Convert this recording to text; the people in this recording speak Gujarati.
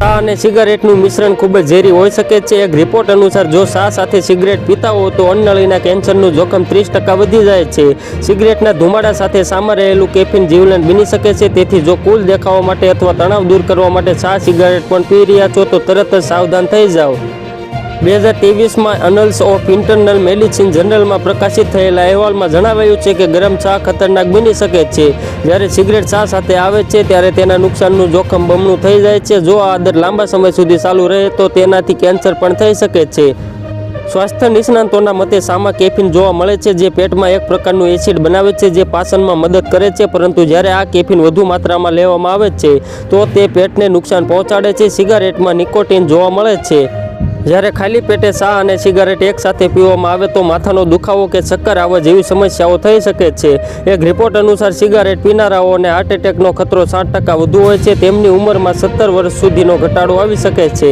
શા અને સિગારેટનું મિશ્રણ ખૂબ જ ઝેરી હોઈ શકે છે. એક રિપોર્ટ અનુસાર જો શા સાથે સિગરેટ પીતા હો તો અન્નળીના કેન્સરનું જોખમ ત્રીસ ટકા વધી જાય છે. સિગરેટના ધુમાડા સાથે સામા રહેલું કેફીન જીવલેણ બની શકે છે. તેથી જો કુલ દેખાવા માટે અથવા તણાવ દૂર કરવા માટે શા સિગારેટ પણ પી રહ્યા છો તો તરત જ સાવધાન થઈ જાઓ. બે હજાર ત્રેવીસમાં અનલ્સ ઓફ ઇન્ટરનલ મેડિસિન જનરલમાં પ્રકાશિત થયેલા અહેવાલમાં જણાવાયું છે કે ગરમ ચા ખતરનાક બની શકે છે. જ્યારે સિગરેટ ચા સાથે આવે છે, ત્યારે તેના નુકસાનનું જોખમ બમણું થઈ જાય છે. જો આ આદર લાંબા સમય સુધી ચાલુ રહે, તો તેનાથી કેન્સર પણ થઈ શકે છે. સ્વાસ્થ્ય નિષ્ણાંતોના મતે સામા કેફીન જોવા મળે છે, જે પેટમાં એક પ્રકારનું એસિડ બનાવે છે, જે પાચનમાં મદદ કરે છે. પરંતુ જ્યારે આ કેફીન વધુ માત્રામાં લેવામાં આવે છે, તો તે પેટને નુકસાન પહોંચાડે છે. સિગારેટમાં નિકોટીન જોવા મળે છે. જ્યારે ખાલી પેટે ચા અને સિગારેટ એકસાથે પીવામાં આવે તો માથાનો દુખાવો કે ચક્કર આવવા જેવી સમસ્યાઓ થઈ શકે છે. એક રિપોર્ટ અનુસાર સિગારેટ પીનારાઓને હાર્ટ એટેકનો ખતરો સાઠ ટકા વધુ હોય છે. તેમની ઉંમરમાં સત્તર વર્ષ સુધીનો ઘટાડો આવી શકે છે.